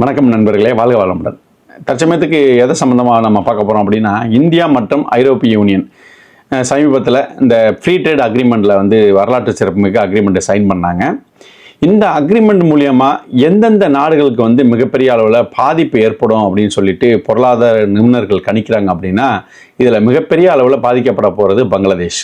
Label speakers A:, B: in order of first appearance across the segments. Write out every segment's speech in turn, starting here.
A: வணக்கம் நண்பர்களே வாழ்க வளமுடன். தற்சமயத்துக்கு எதை சம்மந்தமாக நம்ம பார்க்க போகிறோம் அப்படின்னா இந்தியா மற்றும் ஐரோப்பிய யூனியன். சமீபத்தில் இந்த ஃப்ரீ ட்ரேட் அக்ரிமெண்ட்டில் வந்து வரலாற்று சிறப்புமிக்க அக்ரிமெண்ட்டை சைன் பண்ணாங்க. இந்த அக்ரிமெண்ட் மூலியமாக எந்தெந்த நாடுகளுக்கு வந்து மிகப்பெரிய அளவில் பாதிப்பு ஏற்படும் அப்படின்னு சொல்லிட்டு பொருளாதார நிபுணர்கள் கணிக்கிறாங்க அப்படின்னா இதில் மிகப்பெரிய அளவில் பாதிக்கப்பட போகிறது பங்களாதேஷ்.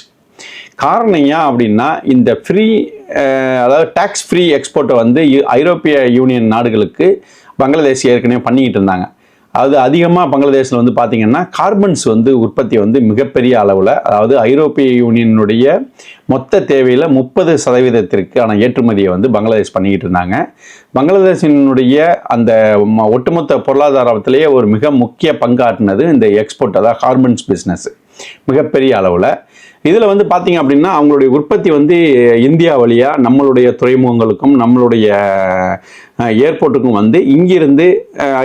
A: காரணம் ஏன் அப்படின்னா இந்த ஃப்ரீ அதாவது டேக்ஸ் ஃப்ரீ எக்ஸ்போர்ட்டை வந்து ஐரோப்பிய யூனியன் நாடுகளுக்கு பங்களாதேஷ் ஏற்கனவே பண்ணிக்கிட்டு இருந்தாங்க. அது அதிகமாக பங்களாதேஷில் வந்து பார்த்திங்கன்னா கார்பன்ஸ் வந்து உற்பத்தி வந்து மிகப்பெரிய அளவில் அதாவது ஐரோப்பிய யூனியனுடைய மொத்த தேவையில் முப்பது சதவீதத்திற்கான ஏற்றுமதியை வந்து பங்களாதேஷ் பண்ணிக்கிட்டு இருந்தாங்க. பங்களாதேஷினுடைய அந்த ம- ஒட்டுமொத்த பொருளாதாரத்திலேயே ஒரு மிக முக்கிய பங்காற்றினது இந்த எக்ஸ்போர்ட் அதாவது கார்பன்ஸ் பிஸ்னஸ் மிகப்பெரிய அளவில். இதில் வந்து பார்த்தீங்க அப்படின்னா அவங்களுடைய உற்பத்தி வந்து இந்தியா வழியாக நம்மளுடைய துறைமுகங்களுக்கும் நம்மளுடைய ஏர்போர்ட்டுக்கும் வந்து இங்கிருந்து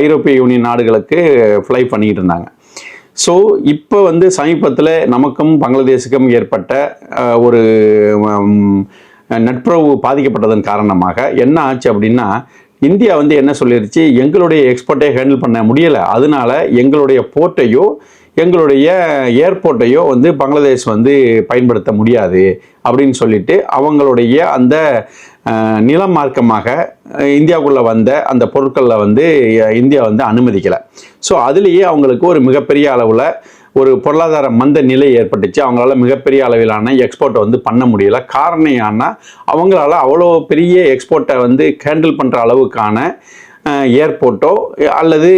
A: ஐரோப்பிய யூனியன் நாடுகளுக்கு ஃப்ளை பண்ணிக்கிட்டு இருந்தாங்க. ஸோ இப்போ வந்து சமீபத்தில் நமக்கும் பங்களாதேஷுக்கும் ஏற்பட்ட ஒரு நட்புறவு பாதிக்கப்பட்டதன் காரணமாக என்ன ஆச்சு அப்படின்னா இந்தியா வந்து என்ன சொல்லிருச்சு எங்களுடைய எக்ஸ்போர்ட்டை ஹேண்டில் பண்ண முடியலை. அதனால எங்களுடைய போர்ட்டையோ எங்களுடைய ஏர்போர்ட்டையோ வந்து பங்களாதேஷ் வந்து பயன்படுத்த முடியாது அப்படின்னு சொல்லிட்டு அவங்களுடைய அந்த நிலம் மார்க்கமாக இந்தியாவுக்குள்ளே வந்த அந்த பொருட்களில் வந்து இந்தியா வந்து அனுமதிக்கலை. ஸோ அதுலேயே அவங்களுக்கு ஒரு மிகப்பெரிய அளவில் ஒரு பொருளாதார மந்த நிலை ஏற்பட்டுச்சு. அவங்களால மிகப்பெரிய அளவிலான எக்ஸ்போர்ட்டை வந்து பண்ண முடியல. காரணம் ஏன்னா அவங்களால அவ்வளோ பெரிய எக்ஸ்போர்ட்டை வந்து ஹேண்டில் பண்ணுற அளவுக்கான ஏர்போர்ட்டோ அல்லது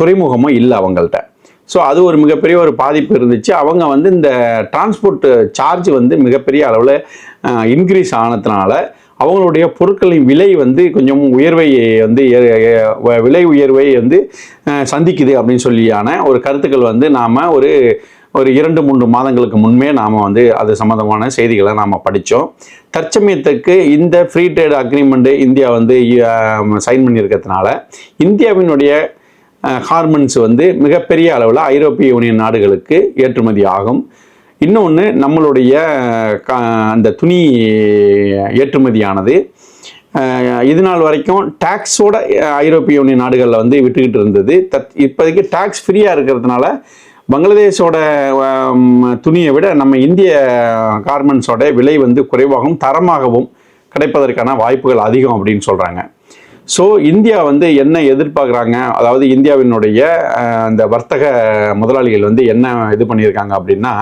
A: துறைமுகமோ இல்லை அவங்கள்ட்ட. ஸோ அது ஒரு மிகப்பெரிய ஒரு பாதிப்பு இருந்துச்சு. அவங்க வந்து இந்த டிரான்ஸ்போர்ட் சார்ஜ் வந்து மிகப்பெரிய அளவில் இன்க்ரீஸ் ஆனதுனால அவங்களுடைய பொருட்களின் விலை வந்து கொஞ்சம் உயர்வை வந்து ஏ- விலை உயர்வை வந்து சந்திக்குது அப்படின்னு சொல்லியான ஒரு கருத்துக்கள் வந்து நாம் ஒரு ஒரு இரண்டு மூன்று மாதங்களுக்கு முன்பே நாம் வந்து அது சம்மந்தமான செய்திகளை நாம் படித்தோம் தற்சமயத்துக்கு இந்த ஃப்ரீ ட்ரேட் அக்ரிமெண்ட்டு இந்தியா வந்து சைன் பண்ணியிருக்கிறதுனால இந்தியாவினுடைய ஹார்மன்ஸ் வந்து மிகப்பெரிய அளவில் ஐரோப்பிய யூனியன் நாடுகளுக்கு ஏற்றுமதி ஆகும் இன்னொன்று நம்மளுடைய க- அந்த துணி ஏற்றுமதியானது இது நாள் வரைக்கும் டேக்ஸோட ஐரோப்பிய யூனியன் நாடுகளில் வந்து விட்டுக்கிட்டு இருந்தது. தத் இப்போதைக்கு டேக்ஸ் ஃப்ரீயாக இருக்கிறதுனால பங்களாதேஷோட துணியை விட நம்ம இந்திய கார்மெண்ட்ஸோட விலை வந்து குறைவாகவும் தரமாகவும் கிடைப்பதற்கான வாய்ப்புகள் அதிகம் அப்படின்னு சொல்கிறாங்க ஸோ இந்தியா வந்து என்ன எதிர்பார்க்குறாங்க? அதாவது இந்தியாவினுடைய அந்த வர்த்தக முதலாளிகள் வந்து என்ன இது பண்ணியிருக்காங்க அப்படின்னா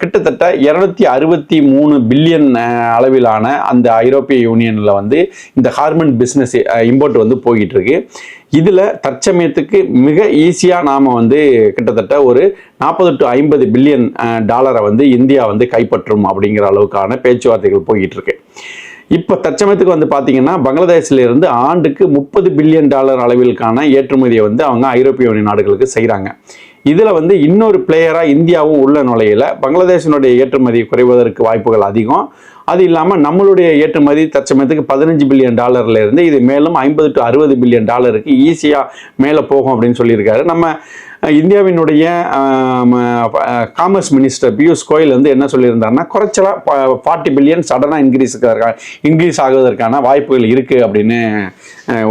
A: கிட்டத்தட்ட இரநூத்தி அறுபத்தி மூணு பில்லியன் அளவிலான அந்த ஐரோப்பிய யூனியனில் வந்து இந்த ஹார்மன் பிஸ்னஸ் இம்போர்ட் வந்து போய்கிட்டு இருக்கு இதில் தற்சமயத்துக்கு மிக ஈஸியாக நாம் வந்து கிட்டத்தட்ட ஒரு நாற்பது டு ஐம்பது பில்லியன் டாலரை வந்து இந்தியா வந்து கைப்பற்றும் அப்படிங்கிற அளவுக்கான பேச்சுவார்த்தைகள் போய்கிட்டு இருக்கு இப்போ தற்சமயத்துக்கு வந்து பார்த்தீங்கன்னா பங்களாதேஷிலிருந்து ஆண்டுக்கு முப்பது பில்லியன் டாலர் அளவிற்கான ஏற்றுமதியை வந்து அவங்க ஐரோப்பிய யூனியன் நாடுகளுக்கு செய்கிறாங்க இதில் வந்து இன்னொரு பிளேயராக இந்தியாவும் உள்ள நுழையில பங்களாதேஷினுடைய ஏற்றுமதி குறைவதற்கு வாய்ப்புகள் அதிகம். அது இல்லாமல் நம்மளுடைய ஏற்றுமதி தற்சமயத்துக்கு பதினஞ்சு பில்லியன் டாலரில் இருந்து இது மேலும் ஐம்பது டு அறுபது பில்லியன் டாலருக்கு ஈஸியாக மேலே போகும் அப்படின்னு சொல்லியிருக்காரு. நம்ம இந்தியாவினுடைய காமர்ஸ் மினிஸ்டர் பியூஷ் கோயல் வந்து என்ன சொல்லியிருந்தாருன்னா குறைச்சலாக ஃபார்ட்டி பில்லியன் சடனாக இன்க்ரீஸ் இன்க்ரீஸ் ஆகுவதற்கான வாய்ப்புகள் இருக்குது அப்படின்னு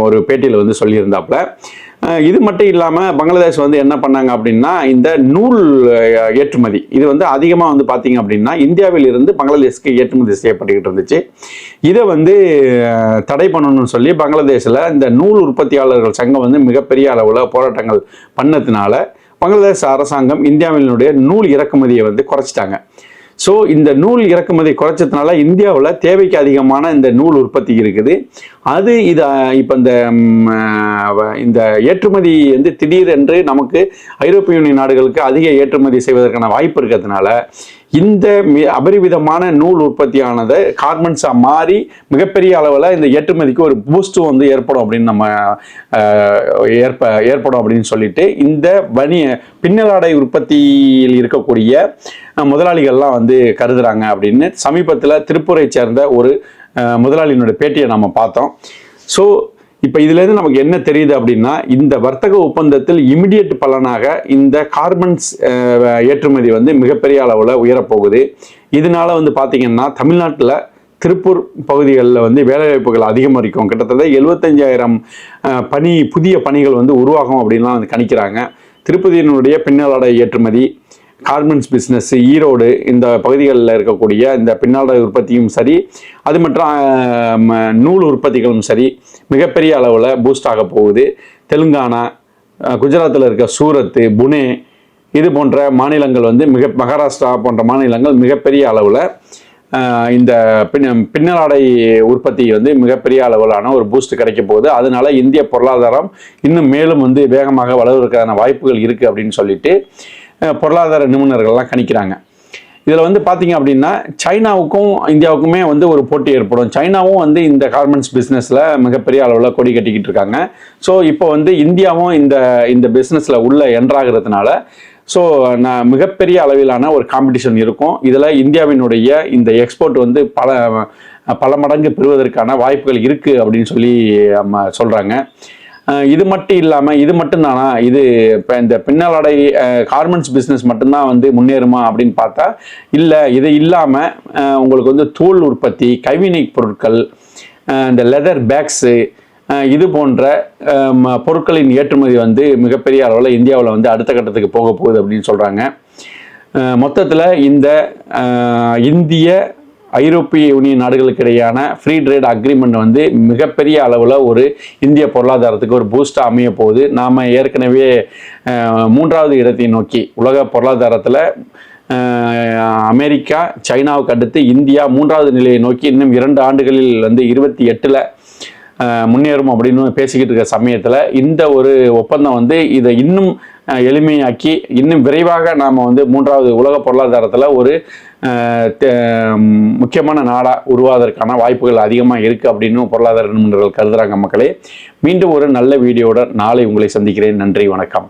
A: ஒரு பேட்டியில் வந்து சொல்லியிருந்தாப்புல. இது மட்டும் இல்லாமல் பங்களாதேஷ் வந்து என்ன பண்ணாங்க அப்படின்னா இந்த நூல் ஏற்றுமதி. இது வந்து அதிகமாக வந்து பார்த்தீங்க அப்படின்னா இந்தியாவில் இருந்து பங்களாதேஷ்க்கு ஏற்றுமதி செய்யப்பட்டுக்கிட்டு இருந்துச்சு. இதை வந்து தடை பண்ணணும்னு சொல்லி பங்களாதேஷில் இந்த நூல் உற்பத்தியாளர்கள் சங்கம் வந்து மிகப்பெரிய அளவில் போராட்டங்கள் பண்ணதுனால பங்களாதேஷ் அரசாங்கம் இந்தியாவினுடைய நூல் இறக்குமதியை வந்து குறைச்சிட்டாங்க. ஸோ இந்த நூல் இறக்குமதி குறைச்சதுனால இந்தியாவில் தேவைக்கு அதிகமான இந்த நூல் உற்பத்தி இருக்குது. அது இது இப்போ இந்த இந்த ஏற்றுமதி வந்து திடீரென்று நமக்கு ஐரோப்பிய யூனியன் நாடுகளுக்கு அதிக ஏற்றுமதி செய்வதற்கான வாய்ப்பு இருக்கிறதுனால இந்த அபரிவிதமான நூல் உற்பத்தியானது கார்மெண்ட்ஸாக மாறி மிகப்பெரிய அளவில் இந்த ஏற்றுமதிக்கு ஒரு பூஸ்ட்டு வந்து ஏற்படும் அப்படின்னு நம்ம ஏற்ப ஏற்படும் அப்படின்னு சொல்லிட்டு இந்த வணிய பின்னலாடை உற்பத்தியில் இருக்கக்கூடிய முதலாளிகள்லாம் வந்து கருதுறாங்க அப்படின்னு சமீபத்தில் திருப்பூரை சேர்ந்த ஒரு முதலாளியினுடைய பேட்டியை நம்ம பார்த்தோம். ஸோ இப்போ இதுலேருந்து நமக்கு என்ன தெரியுது அப்படின்னா இந்த வர்த்தக ஒப்பந்தத்தில் இமிடியட் பலனாக இந்த கார்பன்ஸ் ஏற்றுமதி வந்து மிகப்பெரிய அளவில் உயரப்போகுது. இதனால வந்து பார்த்திங்கன்னா தமிழ்நாட்டில் திருப்பூர் பகுதிகளில் வந்து வேலைவாய்ப்புகள் அதிகமாக கிட்டத்தட்ட எழுபத்தஞ்சாயிரம் பணி புதிய பணிகள் வந்து உருவாகும் அப்படின்லாம் வந்து கணிக்கிறாங்க. திருப்பதியினுடைய பின்னலாடை ஏற்றுமதி கார்மெண்ட்ஸ் பிஸ்னஸ் ஈரோடு இந்த பகுதிகளில் இருக்கக்கூடிய இந்த பின்னாடை உற்பத்தியும் சரி அது மற்றும் ம- நூல் உற்பத்திகளும் சரி மிகப்பெரிய அளவில் பூஸ்ட் ஆக போகுது. தெலுங்கானா குஜராத்தில் இருக்க சூரத்து புனே இது போன்ற மாநிலங்கள் வந்து மிக மகாராஷ்டிரா போன்ற மாநிலங்கள் மிகப்பெரிய அளவில் இந்த பின் பின்னலாடை உற்பத்தி வந்து மிகப்பெரிய அளவிலான ஒரு பூஸ்ட் கிடைக்க போகுது. அதனால இந்திய பொருளாதாரம் இன்னும் மேலும் வந்து வேகமாக வளர்வதற்கான வாய்ப்புகள் இருக்குது அப்படின்னு சொல்லிட்டு பொருளாதார நிபுணர்கள்லாம் கணிக்கிறாங்க. இதில் வந்து பார்த்தீங்க அப்படின்னா சைனாவுக்கும் இந்தியாவுக்குமே வந்து ஒரு போட்டி ஏற்படும். சைனாவும் வந்து இந்த கார்மெண்ட்ஸ் பிஸ்னஸில் மிகப்பெரிய அளவில் கொடி கட்டிக்கிட்டு இருக்காங்க. ஸோ இப்போ வந்து இந்தியாவும் இந்த இந்த பிஸ்னஸில் உள்ள என்ட்ராகிறதுனால ஸோ நான் மிகப்பெரிய அளவிலான ஒரு காம்படிஷன் இருக்கும். இதில் இந்தியாவினுடைய இந்த எக்ஸ்போர்ட் வந்து பல பல மடங்கு பெறுவதற்கான வாய்ப்புகள் இருக்குது அப்படின்னு சொல்லி சொல்கிறாங்க இது மட்டும் இல்லாமல் இது மட்டும்தானா? இது இப்போ இந்த பின்னலாடை கார்மெண்ட்ஸ் பிஸ்னஸ் மட்டும்தான் வந்து முன்னேறுமா அப்படின்னு பார்த்தா இல்லை இது இல்லாமல் உங்களுக்கு வந்து தோல் உற்பத்தி கைவினை பொருட்கள் இந்த லெதர் பேக்ஸு இது போன்ற ம- பொருட்களின் ஏற்றுமதி வந்து மிகப்பெரிய அளவில் இந்தியாவில் வந்து அடுத்த கட்டத்துக்கு போக போகுது அப்படின்னு சொல்கிறாங்க மொத்தத்தில் இந்த இந்திய ஐரோப்பிய யூனியன் நாடுகளுக்கு இடையான ஃப்ரீ ட்ரேட் அக்ரிமெண்ட் வந்து மிகப்பெரிய அளவில் ஒரு இந்திய பொருளாதாரத்துக்கு ஒரு பூஸ்டாக அமைய போகுது. நாம் ஏற்கனவே மூன்றாவது இடத்தை நோக்கி உலக பொருளாதாரத்தில் அமெரிக்கா சைனாவுக்கு அடுத்து இந்தியா மூன்றாவது நிலையை நோக்கி இன்னும் இரண்டு ஆண்டுகளில் வந்து இருபத்தி எட்டில் முன்னேறும் அப்படின்னு பேசிக்கிட்டு இருக்க சமயத்தில் இந்த ஒரு ஒப்பந்தம் வந்து இதை இன்னும் எளிமையாக்கி இன்னும் விரைவாக நாம் வந்து மூன்றாவது உலக பொருளாதாரத்தில் ஒரு முக்கியமான நாடாக உருவாவதற்கான வாய்ப்புகள் அதிகமாக இருக்குது அப்படின்னு பொருளாதார நிபுணர்கள் கருதுகிறாங்க மக்களே. மீண்டும் ஒரு நல்ல வீடியோட நாளை உங்களை சந்திக்கிறேன். நன்றி வணக்கம்.